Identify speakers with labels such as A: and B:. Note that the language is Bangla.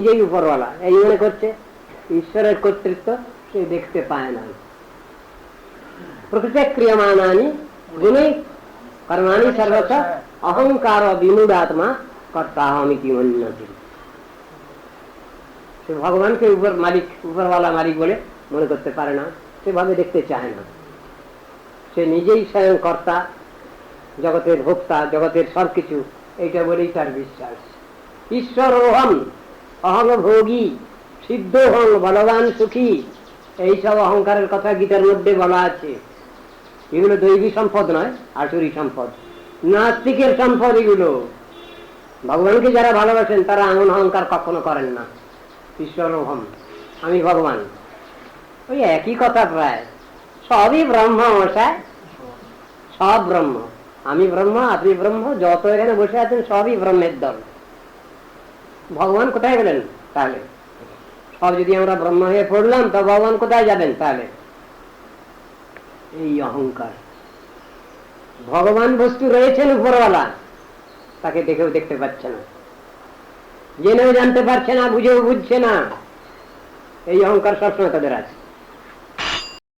A: নিজেই উপরওয়ালা। এই মনে করছে, ঈশ্বরের কর্তৃত্ব সে দেখতে পায় না। প্রকৃতি ক্রিয়মাণানি গুণই কর্মাণি সর্বস্ব, অহংকার বিমূঢ়াত্মা কর্তা অমিতি উন্নতি। সে ভগবানকে উপর মালিক, উপরওয়ালা মালিক বলে মনে করতে পারে না, সেভাবে দেখতে চায় না। সে নিজেই স্বয়ং কর্তা, জগতের ভোক্তা, জগতের সবকিছু, এইটা বলেই তার বিশ্বাস। ঈশ্বর অহম অহং ভোগী সিদ্ধ হং বলবান সুখী। এইসব অহংকারের কথা গীতার মধ্যে বলা আছে। এগুলো দৈবী সম্পদ নয়, আসুরি সম্পদ। নাস্তিকের সম্পদ এগুলো। ভগবানকে যারা ভালোবাসেন, তারা এমন অহংকার কখনো করেন না। ঈশ্বর অহম আমি ভগবান। ওই একই কথা প্রায়। সবই ব্রহ্ম মশায় সব ব্রহ্ম। আমি ব্রহ্ম, আপনি ব্রহ্ম, যত এখানে বসে আছেন, সবই ব্রহ্মের দল। ভগবান কোথায় গেলেন? তাহলে। সব যদি আমরা ব্রহ্ম হয়ে পড়লাম, তো ভগবান কোথায় যাবেন? তাহলে। এই অহংকার। ভগবান বস্তু রয়েছেন উপরওয়ালা। তাকে দেখেও দেখতে পাচ্ছে না। জেনেও জানতে পারছে না, বুঝেও বুঝছে না। এই অহংকার সবসময় তাদের আছে।